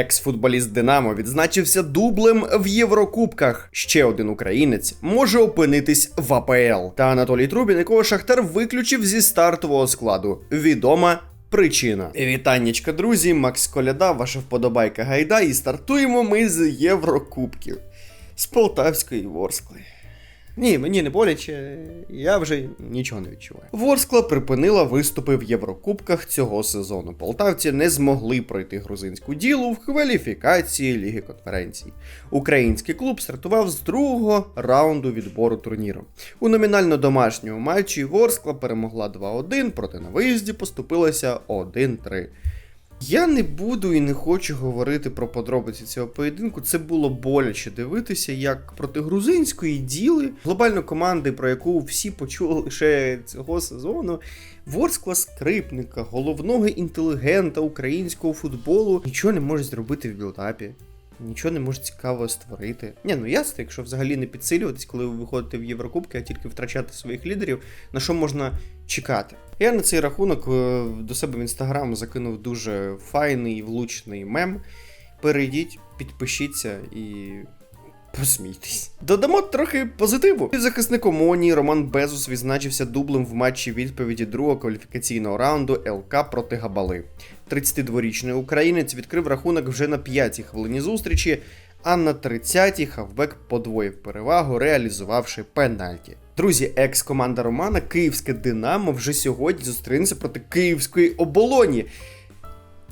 Екс-футболіст Динамо відзначився дублем в Єврокубках. Ще один українець може опинитись в АПЛ. Та Анатолій Трубін, якого Шахтар виключив зі стартового складу. Відома причина. Вітаннячка, друзі, Макс Коляда, ваша вподобайка гайда, і стартуємо ми з Єврокубків з Полтавської Ворскли. Ні, мені не боляче, я вже нічого не відчуваю. Ворскла припинила виступи в Єврокубках цього сезону. Полтавці не змогли пройти грузинську ділу в кваліфікації Ліги конференцій. Український клуб стартував з другого раунду відбору турніру. У номінально домашньому матчі Ворскла перемогла 2-1, проте на виїзді поступилася 1-3. Я не буду і не хочу говорити про подробиці цього поєдинку. Це було боляче дивитися, як проти грузинської діли глобально команди, про яку всі почули лише цього сезону. Ворскла скрипника, головного інтелігента українського футболу, нічого не може зробити в білдапі. Нічого не може цікавого створити. Ні, ну ясно, якщо взагалі не підсилюватись, коли ви виходите в Єврокубки, а тільки втрачати своїх лідерів, на що можна чекати. Я на цей рахунок е, до себе в інстаграм закинув дуже файний влучний мем. Перейдіть, підпишіться і. Посмійтесь. Додамо трохи позитиву. Захисник ОМОНі Роман Безус відзначився дублем в матчі відповіді другого кваліфікаційного раунду ЛК проти Габали. 32-річний українець відкрив рахунок вже на 5-й хвилині зустрічі, а на 30-й хавбек подвоїв перевагу, реалізувавши пенальті. Друзі, екс-команда Романа, київське Динамо, вже сьогодні зустрінеться проти київської оболоні.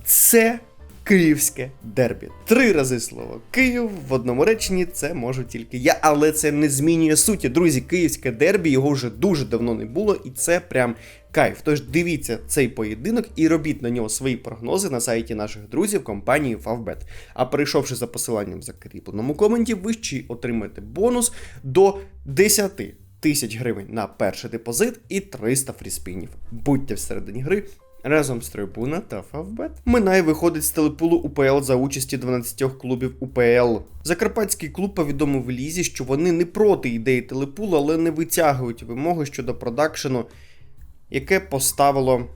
Це київське дербі. Три рази слово Київ в одному реченні це можу тільки я, але це не змінює суті. Друзі, київське дербі його вже дуже давно не було, і це прям кайф. Тож дивіться цей поєдинок і робіть на нього свої прогнози на сайті наших друзів компанії Favbet. А перейшовши за посиланням в закріпленому коменті, ви ще отримаєте бонус до 10 тисяч гривень на перший депозит і 300 фріспінів. Будьте всередині гри. Разом з Трибуна та Фавбет. Минай виходить з телепулу УПЛ за участі 12 клубів УПЛ. Закарпатський клуб повідомив Лізі, що вони не проти ідеї телепулу, але не витягують вимоги щодо продакшену, яке поставило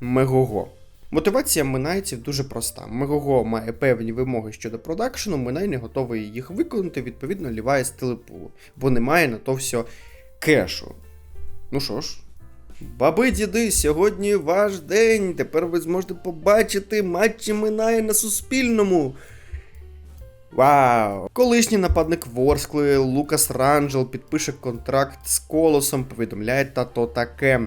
Мегого. Мотивація минайців дуже проста. Мегого має певні вимоги щодо продакшену, Минай не готовий їх виконати, відповідно, ліває з телепулу, бо немає на то все кешу. Ну що ж. Баби, діди, сьогодні ваш день. Тепер ви зможете побачити матчі минає на Суспільному. Вау! Колишній нападник Ворскли Лукас Ранджел підпише контракт з Колосом, повідомляє тато таке.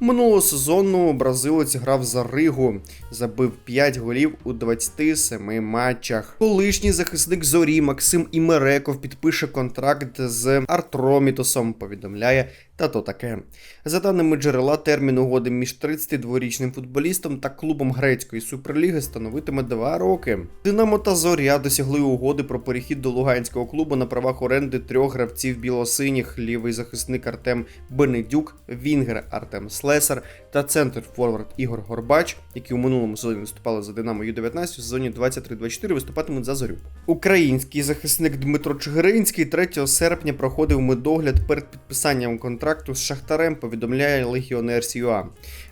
Минулого сезону бразилець грав за Ригу, забив 5 голів у 27 матчах. Колишній захисник зорі Максим Імереков підпише контракт з Артромітосом, повідомляє та то таке. За даними джерела, термін угоди між 32-річним футболістом та клубом грецької суперліги становитиме 2 роки. Динамо та Зоря досягли угоди про перехід до луганського клубу на правах оренди трьох гравців білосиніх: лівий захисник Артем Бенедюк, Вінгер Артем Слесар та центр форвард Ігор Горбач, які у минулому сезоні виступали за Динамо Ю-19, в сезоні 23-24 виступатимуть за зорю. Український захисник Дмитро Чигиринський 3 серпня проходив медогляд перед підписанням контракту з Шахтарем, повідомляє Легіонер Сюа.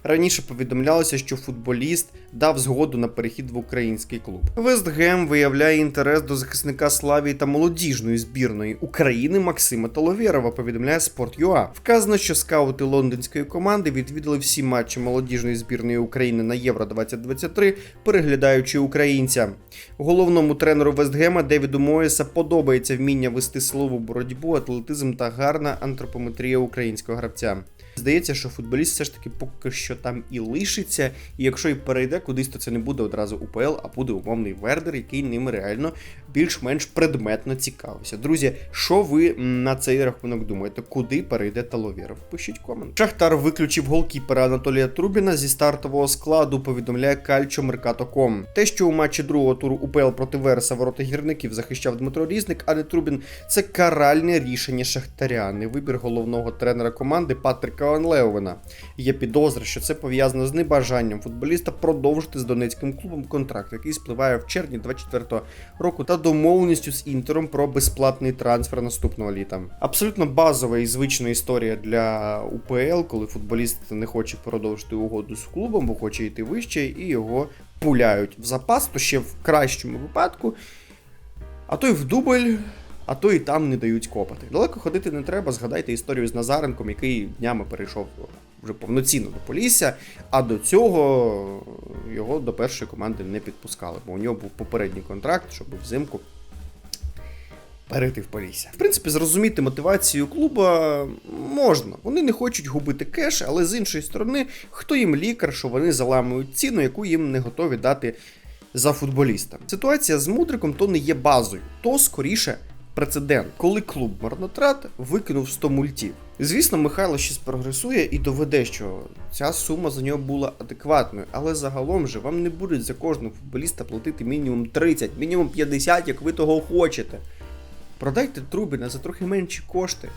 Раніше повідомлялося, що футболіст дав згоду на перехід в український клуб. Вестгем виявляє інтерес до захисника Славії та молодіжної збірної України Максима Толовєрова, повідомляє Sport.ua. Вказано, що скаути лондонської команди відвідали всі матчі молодіжної збірної України на Євро 2023, переглядаючи українця. Головному тренеру Вестгема Девіду Моєса подобається вміння вести силову боротьбу, атлетизм та гарна антропометрія українського гравця. Здається, що футболіст все ж таки поки що там і лишиться, і якщо і перейде кудись, то це не буде одразу УПЛ, а буде умовний Вердер, який ними реально більш-менш предметно цікавився. Друзі, що ви на цей рахунок думаєте? Куди перейде Таловєров? Пишіть комент. Шахтар виключив голкіпера Анатолія Трубіна зі стартового складу, повідомляє Кальчо Меркато.ком. Те, що у матчі другого туру УПЛ проти Вереса ворота гірників захищав Дмитро Різник, а не Трубін, це каральне рішення Шахтаря, не вибір головного тренера команди Патрика Онлеовена. Є підозра, що це пов'язано з небажанням футболіста продовжити з донецьким клубом контракт, який спливає в червні 24 року, та домовленістю з інтером про безплатний трансфер наступного літа. Абсолютно базова і звична історія для УПЛ, коли футболіст не хоче продовжити угоду з клубом, бо хоче йти вище, і його пуляють в запас, то ще в кращому випадку, а то й в дубль, а то і там не дають копати. Далеко ходити не треба. Згадайте історію з Назаренком, який днями перейшов вже повноцінно до Полісся, а до цього його до першої команди не підпускали, бо у нього був попередній контракт, щоб взимку перейти в Полісся. В принципі, зрозуміти мотивацію клуба можна. Вони не хочуть губити кеш, але з іншої сторони, хто їм лікар, що вони заламують ціну, яку їм не готові дати за футболіста. Ситуація з Мудриком то не є базою, то скоріше прецедент, коли клуб марнотрат викинув 100 мультів. Звісно, Михайло щось прогресує і доведе, що ця сума за нього була адекватною, але загалом же вам не будуть за кожного футболіста платити мінімум 30, мінімум 50, як ви того хочете. Продайте Трубіна за трохи менші кошти.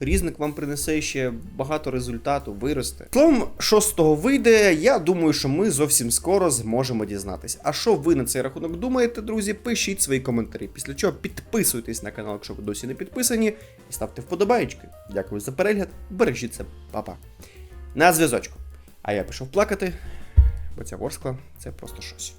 Різник вам принесе ще багато результату, виросте. Словом, що з того вийде, я думаю, що ми зовсім скоро зможемо дізнатися. А що ви на цей рахунок думаєте, друзі? Пишіть свої коментарі. Після чого підписуйтесь на канал, якщо ви досі не підписані, і ставте вподобайки. Дякую за перегляд, бережіть себе, па-па. На зв'язочку. А я пішов плакати, бо ця ворскла це просто щось.